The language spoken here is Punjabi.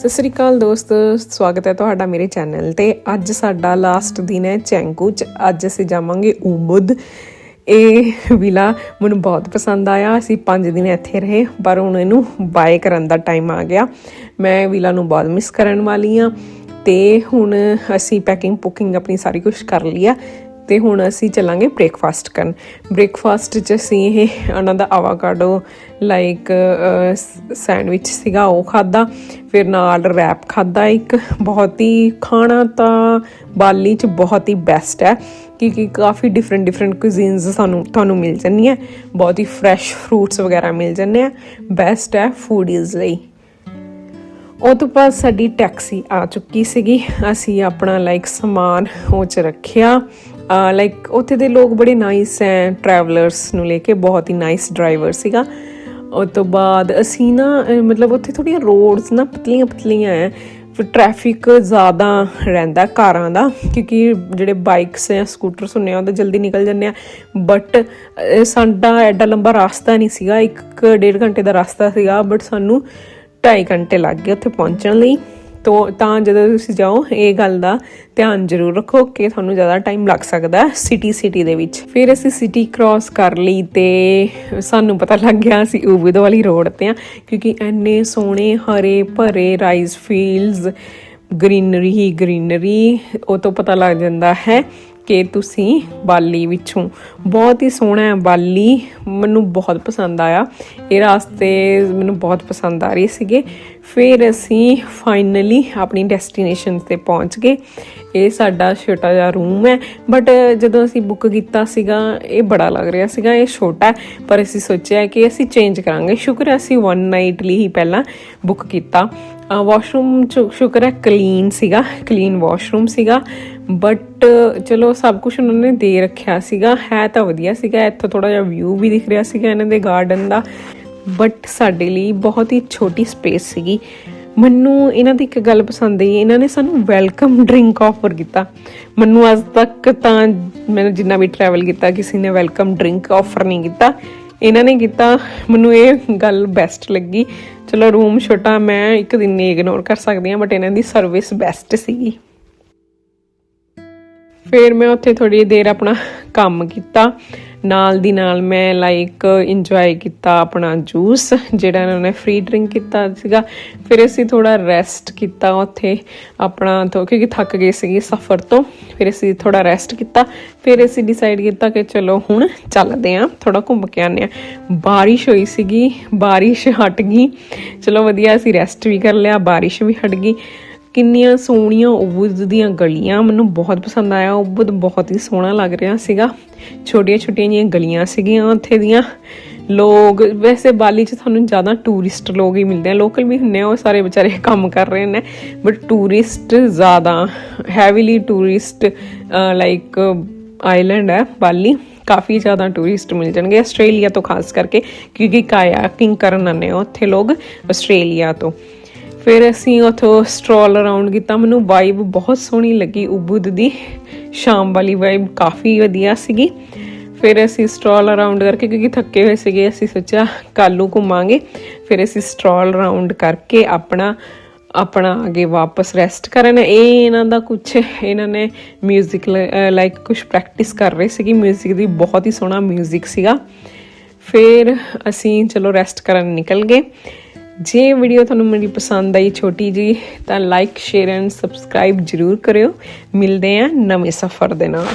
ਸਤਿ ਸ੍ਰੀ ਅਕਾਲ ਦੋਸਤੋ, ਸਵਾਗਤ ਹੈ ਤੁਹਾਡਾ ਮੇਰੇ ਚੈਨਲ ਤੇ। ਅੱਜ ਸਾਡਾ ਲਾਸਟ ਦਿਨ ਹੈ ਚੈਂਕੂ ਚ। ਅੱਜ ਅਸੀਂ ਜਾਵਾਂਗੇ ਉਬੁਦ ਇਹ ਵਿਲਾ ਮੈਨੂੰ ਬਹੁਤ ਪਸੰਦ ਆਇਆ। ਅਸੀਂ 5 ਦਿਨ ਇੱਥੇ ਰਹੇ, ਪਰ ਹੁਣ ਇਹਨੂੰ ਬਾਏ ਕਰਨ ਦਾ ਟਾਈਮ ਆ ਗਿਆ। ਮੈਂ ਵਿਲਾ ਨੂੰ ਬਹੁਤ ਮਿਸ ਕਰਨ ਵਾਲੀ ਆ ਤੇ ਹੁਣ ਅਸੀਂ ਪੈਕਿੰਗ ਪੁਕਿੰਗ ਆਪਣੀ ਸਾਰੀ ਕੁਝ ਕਰ ਲਿਆ ਤੇ ਹੁਣ ਅਸੀਂ ਚੱਲਾਂਗੇ ਬ੍ਰੇਕਫਾਸਟ ਕਰਨ। ਬ੍ਰੇਕਫਾਸਟ 'ਚ ਅਸੀਂ ਇਹ ਉਹਨਾਂ ਦਾ ਆਵਾਕਾਡੋ ਲਾਈਕ ਸੈਂਡਵਿਚ ਸੀਗਾ, ਉਹ ਖਾਦਾ ਫਿਰ ਨਾਲ ਰੈਪ ਖਾਦਾ ਇੱਕ। ਬਹੁਤ ਹੀ ਖਾਣਾ ਤਾਂ ਬਾਲੀ 'ਚ ਬਹੁਤ ਹੀ ਬੈਸਟ ਹੈ, ਕਿਉਂਕਿ ਕਾਫੀ ਡਿਫਰੈਂਟ ਡਿਫਰੈਂਟ ਕੁਜ਼ੀਨਸ ਸਾਨੂੰ, ਤੁਹਾਨੂੰ ਮਿਲ ਜਾਂਦੀਆਂ। ਬਹੁਤ ਹੀ ਫਰੈਸ਼ ਫਰੂਟਸ ਵਗੈਰਾ ਮਿਲ ਜਾਂਦੇ ਆ। ਬੈਸਟ ਹੈ ਫੂਡੀਜ਼ ਲਈ। ਉਹ ਤੋਂ ਬਾਅਦ ਸਾਡੀ ਟੈਕਸੀ ਆ ਚੁੱਕੀ ਸੀਗੀ। ਅਸੀਂ ਆਪਣਾ ਲਾਈਕ ਸਮਾਨ ਉਹ ਚ ਰੱਖਿਆ। ਲਾਈਕ ਉੱਥੇ ਦੇ ਲੋਕ ਬੜੇ ਨਾਈਸ ਹੈ ਟਰੈਵਲਰਸ ਨੂੰ ਲੈ ਕੇ ਬਹੁਤ ਹੀ ਨਾਈਸ ਡਰਾਈਵਰ ਸੀਗਾ। ਉਹ ਤੋਂ ਬਾਅਦ ਅਸੀਂ ਨਾ ਮਤਲਬ ਉੱਥੇ ਥੋੜੀਆਂ ਰੋਡਸ ਨਾ ਪਤਲੀਆਂ ਪਤਲੀਆਂ ਹੈ ਫਿਰ ਟ੍ਰੈਫਿਕ ਜ਼ਿਆਦਾ ਰਹਿੰਦਾ ਕਾਰਾਂ ਦਾ, ਕਿਉਂਕਿ ਜਿਹੜੇ ਬਾਈਕਸ ਜਾਂ ਸਕੂਟਰਸ ਹੁੰਦੇ ਆ, ਉਹ ਜਲਦੀ ਨਿਕਲ ਜਾਂਦੇ ਆ। ਬਟ ਸਾਡਾ ਐਡਾ ਲੰਬਾ ਰਸਤਾ ਨਹੀਂ ਸੀਗਾ, ਇੱਕ ਡੇਢ ਘੰਟੇ ਦਾ ਰਸਤਾ ਸੀਗਾ ਬਟ ਸਾਨੂੰ 2.5 ਘੰਟੇ ਲੱਗ ਗਏ ਉੱਥੇ ਪਹੁੰਚਣ ਲਈ। ਤੋ ਤਾਂ ਜਦੋਂ ਤੁਸੀਂ ਜਾਓ, ਇਹ ਗੱਲ ਦਾ ਧਿਆਨ ਜ਼ਰੂਰ ਰੱਖੋ ਕਿ ਤੁਹਾਨੂੰ ਜ਼ਿਆਦਾ ਟਾਈਮ ਲੱਗ ਸਕਦਾ ਸਿਟੀ ਸਿਟੀ ਦੇ ਵਿੱਚ। ਫਿਰ ਅਸੀਂ ਸਿਟੀ ਕ੍ਰਾਸ ਕਰ ਲਈ ਤੇ ਸਾਨੂੰ ਪਤਾ ਲੱਗ ਗਿਆ ਅਸੀਂ ਉਬਦ ਵਾਲੀ ਰੋਡ ਤੇ ਆ, ਕਿਉਂਕਿ ਐਨੇ ਸੋਹਣੇ ਹਰੇ ਭਰੇ ਰਾਈਸ ਫੀਲਡਸ ਗ੍ਰੀਨਰੀ ਹੀ ਗ੍ਰੀਨਰੀ ਉਹ ਤੋਂ ਪਤਾ ਲੱਗ ਜਾਂਦਾ ਹੈ ਕਿ ਤੁਸੀਂ ਬਾਲੀ ਵਿੱਚੋਂ। ਬਹੁਤ ਹੀ ਸੋਹਣਾ ਹੈ ਬਾਲੀ, ਮੈਨੂੰ ਬਹੁਤ ਪਸੰਦ ਆਇਆ। ਇਹ ਰਾਸਤੇ ਮੈਨੂੰ ਬਹੁਤ ਪਸੰਦ ਆ ਰਹੇ ਸੀਗੇ। ਫਿਰ ਅਸੀਂ ਫਾਈਨਲੀ ਆਪਣੀ ਡੈਸਟੀਨੇਸ਼ਨ ਤੇ ਪਹੁੰਚ ਗਏ। ਇਹ ਸਾਡਾ ਛੋਟਾ ਜਿਹਾ ਰੂਮ ਹੈ। ਬਟ ਜਦੋਂ ਅਸੀਂ ਬੁੱਕ ਕੀਤਾ ਸੀਗਾ, ਇਹ ਬੜਾ ਲੱਗ ਰਿਹਾ ਸੀਗਾ, ਇਹ ਛੋਟਾ ਪਰ ਅਸੀਂ ਸੋਚਿਆ ਕਿ ਅਸੀਂ ਚੇਂਜ ਕਰਾਂਗੇ। ਸ਼ੁਕਰ ਹੈ ਅਸੀਂ ਵਨ ਨਾਈਟ ਲਈ ਹੀ ਪਹਿਲਾਂ ਬੁੱਕ ਕੀਤਾ। ਵਾਸ਼ਰੂਮ ਸ਼ੁਕਰ ਹੈ ਕਲੀਨ ਸੀਗਾ ਕਲੀਨ ਵਾਸ਼ਰੂਮ ਸੀਗਾ। ਬਟ ਚਲੋ ਸਭ ਕੁਝ ਉਹਨਾਂ ਨੇ ਦੇ ਰੱਖਿਆ ਸੀਗਾ। ਹੈ ਤਾਂ ਵਧੀਆ ਸੀਗਾ। ਇੱਥੋਂ ਥੋੜਾ ਜਿਹਾ ਵਿਊ ਵੀ ਦਿਖ ਰਿਹਾ ਸੀਗਾ ਇਹਨਾਂ ਦੇ ਗਾਰਡਨ ਦਾ। ਬਟ ਸਾਡੇ ਲਈ ਬਹੁਤ ਹੀ ਛੋਟੀ ਸਪੇਸ ਸੀਗੀ। ਮੈਨੂੰ ਇਹਨਾਂ ਦੀ ਇੱਕ ਗੱਲ ਪਸੰਦ ਆਈ, ਇਹਨਾਂ ਨੇ ਸਾਨੂੰ ਵੈਲਕਮ ਡਰਿੰਕ ਆਫਰ ਕੀਤਾ। ਮੈਨੂੰ ਅੱਜ ਤੱਕ ਤਾਂ ਮੈਨੂੰ ਜਿੰਨਾ ਵੀ ਟਰੈਵਲ ਕੀਤਾ, ਕਿਸੇ ਨੇ ਵੈਲਕਮ ਡਰਿੰਕ ਆਫਰ ਨਹੀਂ ਕੀਤਾ। ਇਹਨਾਂ ਨੇ ਕੀਤਾ, ਮੈਨੂੰ ਇਹ ਗੱਲ ਬੈਸਟ ਲੱਗੀ। ਚਲੋ ਰੂਮ ਛੋਟਾ, ਮੈਂ ਇੱਕ ਦਿਨ ਨਹੀਂ ਇਗਨੋਰ ਕਰ ਸਕਦੀ ਹਾਂ ਬਟ ਇਹਨਾਂ ਦੀ ਸਰਵਿਸ ਬੈਸਟ ਸੀਗੀ। ਫਿਰ ਮੈਂ ਉੱਥੇ ਥੋੜੀ ਦੇਰ ਆਪਣਾ ਕੰਮ ਕੀਤਾ। ਨਾਲ ਦੀ ਨਾਲ ਮੈਂ ਲਾਈਕ ਇੰਜੋਏ ਕੀਤਾ ਆਪਣਾ ਜੂਸ ਜਿਹੜਾ ਇਹਨਾਂ ਨੇ ਫ੍ਰੀ ਡਰਿੰਕ ਕੀਤਾ ਸੀਗਾ। ਫਿਰ ਅਸੀਂ ਥੋੜਾ ਰੈਸਟ ਕੀਤਾ ਉੱਥੇ ਆਪਣਾ ਤੋਂ, ਕਿਉਂਕਿ ਥੱਕ ਗਏ ਸੀਗੇ ਸਫ਼ਰ ਤੋਂ। ਫਿਰ ਅਸੀਂ ਥੋੜਾ ਰੈਸਟ ਕੀਤਾ। ਫਿਰ ਅਸੀਂ ਡਿਸਾਈਡ ਕੀਤਾ ਕਿ ਚਲੋ ਹੁਣ ਚੱਲਦੇ ਆਂ ਥੋੜਾ ਘੁੰਮ ਕੇ ਆਨੇ ਆ ਬਾਰਿਸ਼ ਹੋਈ ਸੀਗੀ, ਬਾਰਿਸ਼ ਹਟ ਗਈ। ਚਲੋ ਵਧੀਆ, ਅਸੀਂ ਰੈਸਟ ਵੀ ਕਰ ਲਿਆ, ਬਾਰਿਸ਼ ਵੀ ਹਟ ਗਈ। ਕਿੰਨੀਆਂ ਸੋਹਣੀਆਂ ਉਬੁਦ ਦੀਆਂ ਗਲੀਆਂ ਮੈਨੂੰ ਬਹੁਤ ਪਸੰਦ ਆਇਆ। ਉਬੁਦ ਬਹੁਤ ਹੀ ਸੋਹਣਾ ਲੱਗ ਰਿਹਾ ਸੀਗਾ। ਛੋਟੀਆਂ ਛੋਟੀਆਂ ਜਿਹੀਆਂ ਗਲੀਆਂ ਸੀਗੀਆਂ ਉੱਥੇ ਦੀਆਂ। ਲੋਕ ਵੈਸੇ ਬਾਲੀ 'ਚ ਤੁਹਾਨੂੰ ਜ਼ਿਆਦਾ ਟੂਰਿਸਟ ਲੋਕ ਹੀ ਮਿਲਦੇ ਆ। ਲੋਕਲ ਵੀ ਹੁੰਦੇ ਆ, ਉਹ ਸਾਰੇ ਵਿਚਾਰੇ ਕੰਮ ਕਰ ਰਹੇ ਨੇ। ਬਟ ਟੂਰਿਸਟ ਜ਼ਿਆਦਾ ਹੈਵੀਲੀ ਟੂਰਿਸਟ ਲਾਈਕ ਆਈਲੈਂਡ ਹੈ ਬਾਲੀ। ਕਾਫੀ ਜ਼ਿਆਦਾ ਟੂਰਿਸਟ ਮਿਲ ਜਾਣਗੇ ਆਸਟ੍ਰੇਲੀਆ ਤੋਂ ਖਾਸ ਕਰਕੇ, ਕਿਉਂਕਿ ਕਾਇਕਿੰਗ ਕਰਨ ਆਉਂਦੇ ਆ ਉੱਥੇ ਲੋਕ ਆਸਟ੍ਰੇਲੀਆ ਤੋਂ। ਫਿਰ ਅਸੀਂ ਉਥੋਂ ਸਟ੍ਰੋਲ ਅਰਾਊਂਡ ਕੀਤਾ ਮੈਨੂੰ ਵਾਈਬ ਬਹੁਤ ਸੋਹਣੀ ਲੱਗੀ ਉਬੁਦ ਦੀ ਸ਼ਾਮ ਵਾਲੀ ਵਾਈਬ ਕਾਫੀ ਵਧੀਆ ਸੀਗੀ ਫਿਰ ਅਸੀਂ ਸਟ੍ਰੋਲ ਅਰਾਊਂਡ ਕਰਕੇ ਕਿਉਂਕਿ ਥੱਕੇ ਹੋਏ ਸੀਗੇ ਅਸੀਂ ਸੋਚਿਆ ਕੱਲ ਨੂੰ ਘੁੰਮਾਂਗੇ ਫਿਰ ਅਸੀਂ ਸਟ੍ਰੋਲ ਅਰਾਊਂਡ ਕਰਕੇ ਆਪਣਾ ਆਪਣਾ ਅੱਗੇ ਵਾਪਸ ਰੈਸਟ ਕਰਨ ਇਹ ਇਹਨਾਂ ਦਾ ਕੁਝ ਇਹਨਾਂ ਨੇ 뮤직 ਲਾਈਕ ਕੁਝ ਪ੍ਰੈਕਟਿਸ ਕਰ ਰਹੇ ਸੀਗੇ 뮤직 ਦੀ ਬਹੁਤ ਹੀ ਸੋਹਣਾ 뮤직 ਸੀਗਾ ਫਿਰ ਅਸੀਂ ਚਲੋ ਰੈਸਟ ਕਰਨ ਨਿਕਲ ਗਏ ਜੇ ਵੀਡੀਓ ਤੁਹਾਨੂੰ ਮੇਰੀ ਪਸੰਦ ਆਈ ਛੋਟੀ ਜੀ, ਤਾਂ ਲਾਈਕ ਸ਼ੇਅਰ ਐਂਡ ਸਬਸਕ੍ਰਾਈਬ ਜਰੂਰ ਕਰਿਓ। ਮਿਲਦੇ ਆਂ ਨਵੇਂ ਸਫ਼ਰ ਦੇ ਨਾਲ।